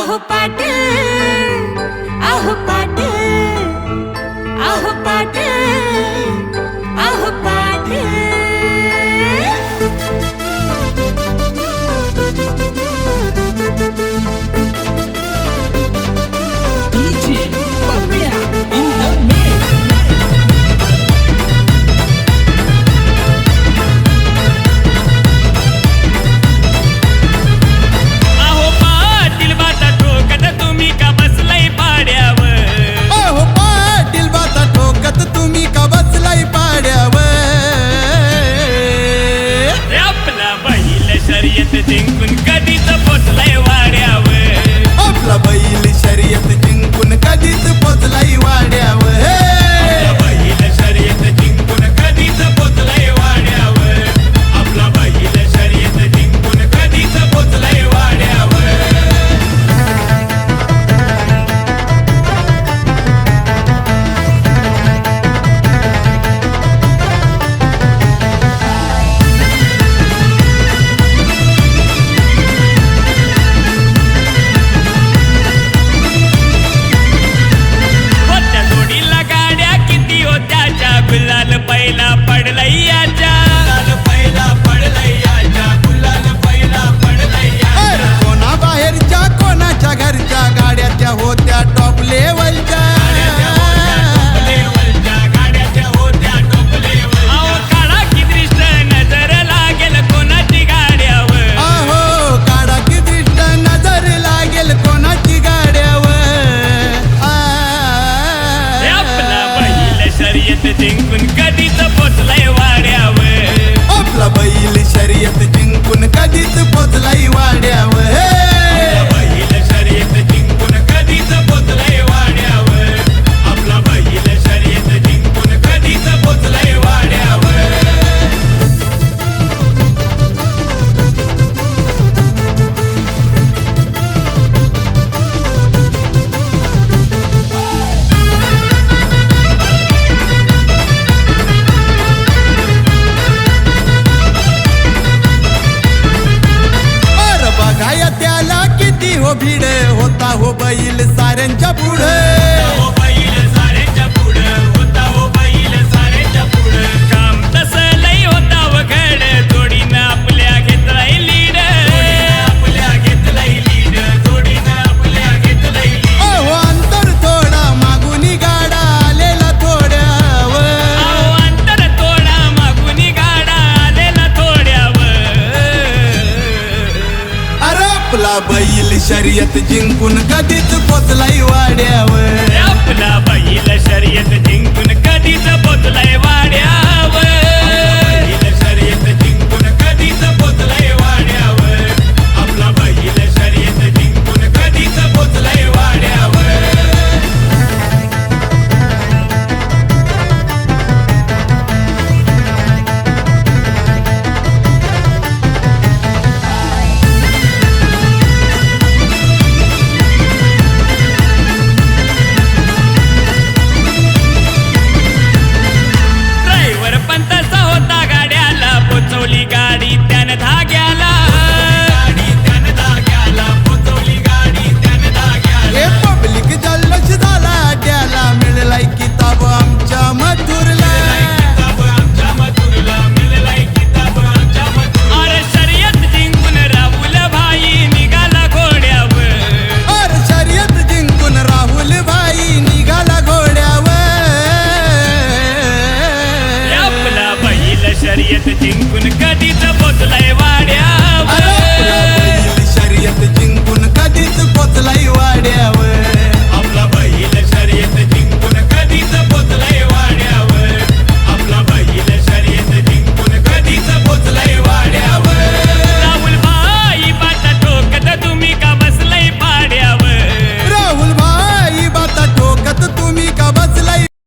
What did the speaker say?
বাহুপাট get the thing शर्यतीच पोचलंय वाड्यावर. आपला बैल शर्यत भिडे होता हो बैल साऱ्यांच्या पुढे. शर्यत जिंकून कधीच पोचलाय वाड्यावर. आपला बाईला शर्यत जिंकून कधीच पोचलाय वाड्या नदीचं पोचलंय